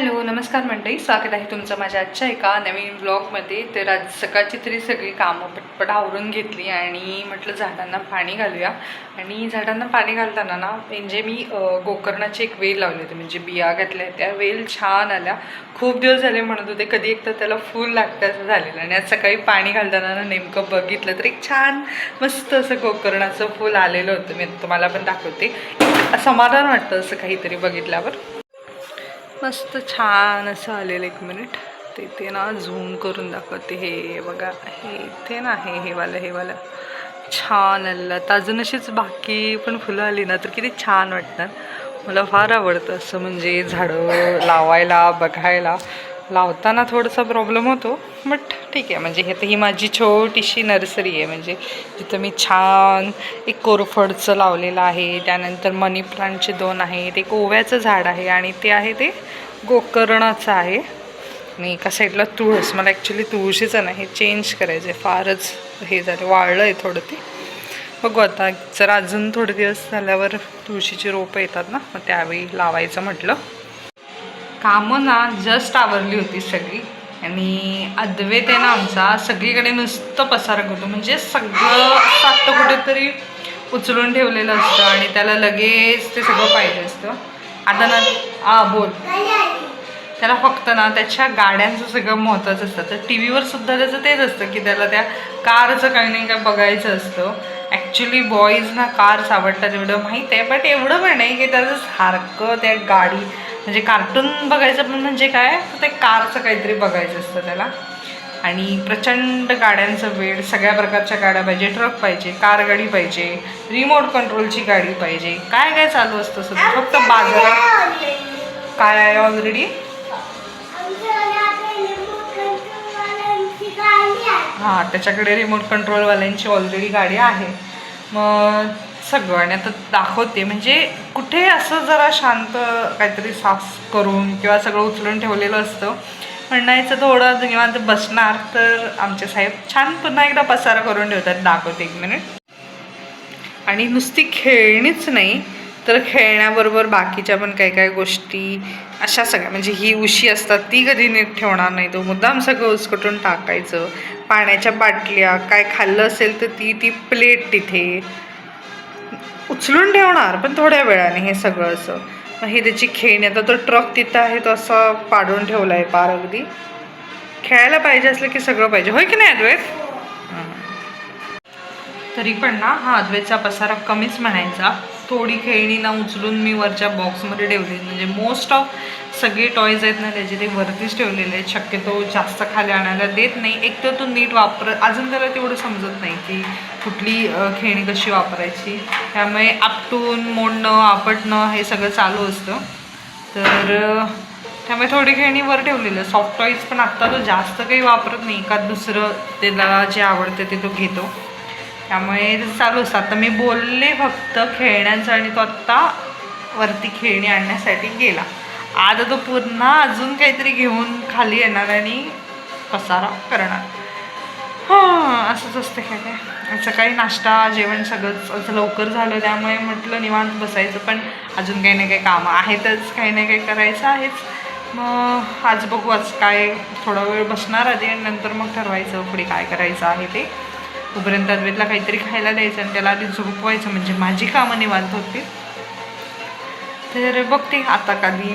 Hello नमस्कार मंडळी. स्वागत आहे तुमचं माझ्या आजच्या एका नवीन ब्लॉगमध्ये तर आज सकाळची तरी सगळी कामं पटपट आवरून घेतली आणि म्हटलं झाडांना पाणी घालूया. आणि झाडांना पाणी घालताना ना म्हणजे मी गोकर्णाची एक वेल लावली होती. म्हणजे बिया घातल्या त्या वेल छान आल्या. खूप दिवस झाले म्हणत होते. कधी एकदा त्याला फूल लागतं असं झालेलं. आणि आज सकाळी पाणी घालताना ना नेमकं बघितलं तर एक छान मस्त असं गोकर्णाचं फूल आलेलं होतं. मी तुम्हाला पण दाखवते. समाधान वाटतं असं काहीतरी बघितल्यावर. मस्त छान असं आलेलं एक मिनिट. ते ते ना झूम करून दाखवते. हे बघा हे इथे ना हे हेवालं हेवालं छान आलेलं. आता अजून अशीच बाकी पण फुलं आली ना तर किती छान वाटतात मला फार आवडतं असं म्हणजे झाडं लावायला बघायला. लावताना थोडासा प्रॉब्लेम होतो बट ठीक आहे. म्हणजे हे तर ही माझी छोटीशी नर्सरी आहे. म्हणजे जिथं मी छान एक कोरफडचं लावलेलं आहे. त्यानंतर मनी प्लांटचे दोन आहेत. एक ओव्याचं झाड आहे आणि ते आहे ते गोकर्णाचं आहे. आणि एका साईडला तुळस. मला ॲक्च्युली तुळशीचं नाही चेंज करायचं आहे फारच हे झालं वाळलं आहे थोडं ते. बघू आता जर अजून थोडे दिवस झाल्यावर तुळशीची रोपं येतात ना मग त्यावेळी लावायचं म्हटलं. कामं ना जस्ट आवरली होती सगळी. आणि अद्वैत आहे ना आमचा सगळीकडे नुसतं पसार करतो. म्हणजे सगळं सात कुठेतरी उचलून ठेवलेलं असतं आणि त्याला लगेच ते सगळं पाहिजे असतं. आता ना आ बोल. त्याला फक्त ना त्याच्या गाड्यांचं सगळं महत्त्वाचं असतं. तर टी व्हीवर सुद्धा त्याचं तेच असतं की त्याला त्या कारचं काही नाही काय बघायचं असतं. ॲक्च्युली बॉईज ना कार्स आवडतात एवढं माहीत आहे बट एवढं पण नाही की त्याचं सारखं त्या गाडी म्हणजे कार्टून बघायचं पण म्हणजे काय? तर ते कारचं काहीतरी बघायचं असतं त्याला. आणि प्रचंड गाड्यांचं वेळ सगळ्या प्रकारच्या गाड्या पाहिजे ट्रक पाहिजे कार गाडी पाहिजे रिमोट कंट्रोलची गाडी पाहिजे. काय काय चालू असतं सध्या? फक्त बाजारात? काय आहे ऑलरेडी हां त्याच्याकडे रिमोट कंट्रोलवाल्यांची ऑलरेडी गाडी आहे. मग सगळं आणि आता दाखवते. म्हणजे कुठे असं जरा शांत काहीतरी साफ करून किंवा सगळं उचलून ठेवलेलं असतं. म्हणायचं थोडं निवांत बसणार तर आमचे साहेब छान पुन्हा एकदा पसारा करून ठेवतात दाखवते एक मिनिट आणि नुसती खेळणीच नाही तर खेळण्याबरोबर बाकीच्या पण काही काही गोष्टी अशा सगळ्या. म्हणजे ही उशी असतात ती कधी नीट ठेवणार नाही. तो मुद्दाम सगळं उसकटून टाकायचं. पाण्याच्या बाटल्या काय खाल्लं असेल तर ती ती प्लेट तिथे. उचलून ठेवणार पण थोड्या वेळाने हे सगळं असं. मग हे त्याची खेळणी आता तो ट्रक तिथं आहे तो असा पाडून ठेवला आहे पार अगदी. खेळायला पाहिजे असलं की सगळं पाहिजे. होय की नाही अद्वैत? तरी पण ना हा अद्वैतचा पसारा कमीच म्हणायचा. थोडी खेळणी ना उचलून मी वरच्या बॉक्समध्ये ठेवली. म्हणजे मोस्ट ऑफ सगळे टॉयज आहेत ना त्याचे ते वरतीच ठेवलेले आहेत. शक्यतो जास्त खाली आणायला देत नाही. एक तर तो नीट वापर अजून त्याला तेवढं समजत नाही की कुठली खेळणी कशी वापरायची. त्यामुळे आपटून मोडणं आपटणं हे सगळं चालू असतं. तर त्यामुळे थोडी खेळणी वर ठेवलेलं. सॉफ्ट टॉईज पण आत्ता तो जास्त काही वापरत नाही. का दुसरं त्याला जे आवडतं ते तो घेतो. त्यामुळे चालू असतं. आता मी बोलले फक्त खेळण्याचं आणि तो आत्ता वरती खेळणी आणण्यासाठी गेला. आता तो पुन्हा अजून काहीतरी घेऊन खाली येणार आणि पसारा करणार. हां असंच असतं काय काय सकाळी नाश्ता जेवण सगळंच असं लवकर झालं त्यामुळे म्हटलं निवांत बसायचं पण अजून काही ना काही कामं आहेतच काही ना काही करायचं आहेच. मग आज बघू आज काय थोडा वेळ बसणार आधी आणि नंतर मग ठरवायचं पुढे काय करायचं आहे ते. तोपर्यंत अद्वैतला काहीतरी खायला द्यायचं आणि त्याला आधी झोपवायचं म्हणजे माझी कामं निवांत होती तर बघते आता कधी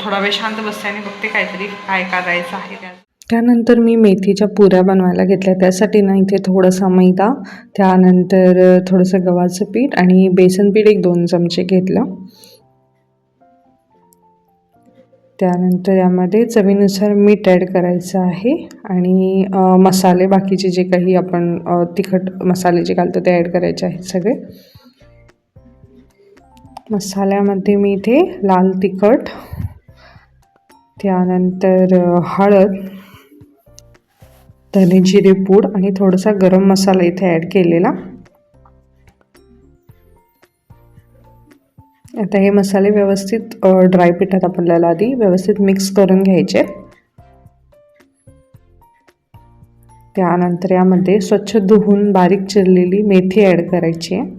थोडा वेळ शांत बसते आणि बघते काहीतरी काय करायचं आहे त्या. त्यानंतर मी मेथीच्या पुऱ्या बनवायला घेतल्या. त्यासाठी ना इथे थोडासा मैदा त्यानंतर थोडंसं गव्हाचं पीठ आणि बेसन पीठ एक दोन चमचे घेतलं. त्यानंतर यामध्ये चवीनुसार मीठ ॲड करायचं आहे आणि मसाले बाकीचे जे काही आपण तिखट मसाले जे घालतो ते ॲड करायचे आहेत सगळे. मसाल्यामध्ये मी इथे लाल तिखट त्यानंतर हळद धने जिरे पूड आणि थोडासा गरम मसाला इथे ॲड केलेला. आता हे मसाले व्यवस्थित ड्राय पिठात आपल्याला आधी व्यवस्थित मिक्स करून घ्यायचे. त्यानंतर यामध्ये स्वच्छ धुवून बारीक चिरलेली मेथी ॲड करायची. आहे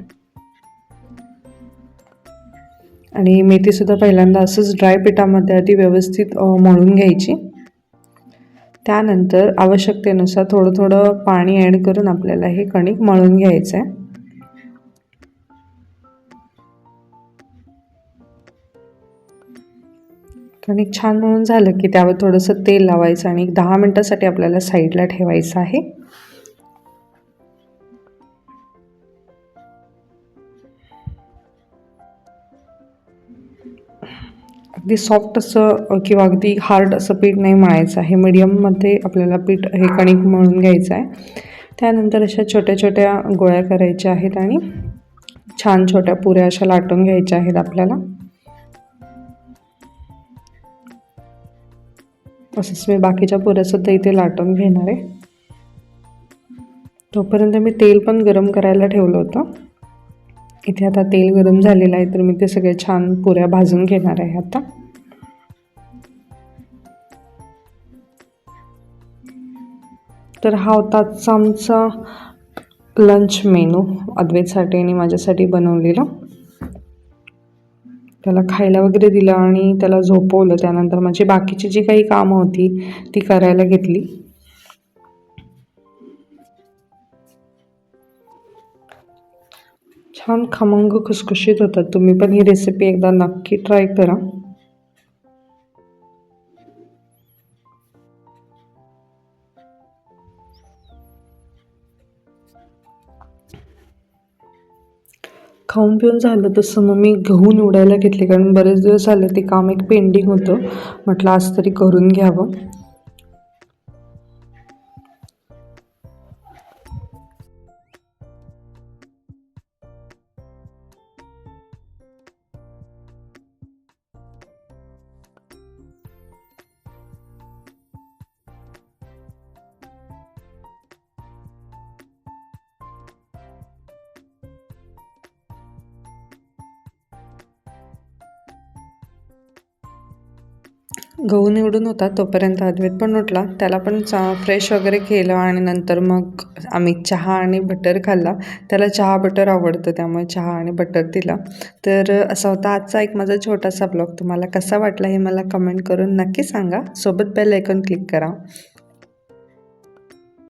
आणि मेथीसुद्धा पहिल्यांदा असंच ड्राय पिठामध्ये आधी व्यवस्थित मळून घ्यायची. त्यानंतर आवश्यकतेनुसार थोडं थोडं पाणी ॲड करून आपल्याला हे कणिक मळून घ्यायचं आहे आणि छान म्हणून झालं की त्यावर थोडंसं तेल लावायचं आणि एक दहा मिनटासाठी आपल्याला साईडला ठेवायचं आहे. अगदी सॉफ्ट असं किंवा अगदी हार्ड असं पीठ नाही मळायचं आहे. मीडियममध्ये आपल्याला पीठ हे कणिक मळून घ्यायचं आहे. त्यानंतर अशा छोट्या छोट्या गोळ्या करायच्या आहेत आणि छान छोट्या पुऱ्या अशा लाटून घ्यायच्या आहेत आपल्याला. तसंच मी बाकीच्या पुऱ्यासुद्धा इथे लाटून घेणार आहे. तोपर्यंत मी तेल पण गरम करायला ठेवलं होतं. इथे आता तेल गरम झालेलं आहे तर मी ते सगळे छान पुऱ्या भाजून घेणार आहे आता. तर हा होता आजचा आमचा लंच मेनू अद्वैतसाठी आणि माझ्यासाठी बनवलेला. त्याला खायला वगैरे दिलं आणि त्याला झोपवलं. त्यानंतर माझी बाकीची जी काही कामं होती ती करायला घेतली. छान खमंग खुसखुशीत होतात तुम्ही. पण ही रेसिपी एकदा नक्की ट्राय करा. खाऊन पिऊन झालं तसं मग मी गहू निवडायला घेतले. कारण बरेच दिवस झाले ते काम एक पेंडिंग होतं. म्हटलं आज तरी करून घ्यावं. गहू निवडून होता तोपर्यंत अद्वैत पण उठला. त्याला पण चा फ्रेश वगैरे केलं आणि नंतर मग आम्ही चहा आणि बटर खाल्ला. त्याला चहा बटर आवडतं त्यामुळे चहा आणि बटर दिला. तर असा होता आजचा एक माझा छोटासा ब्लॉग तुम्हाला कसा वाटला हे मला कमेंट करून नक्की सांगा. सोबत बेल ऐकून क्लिक करा.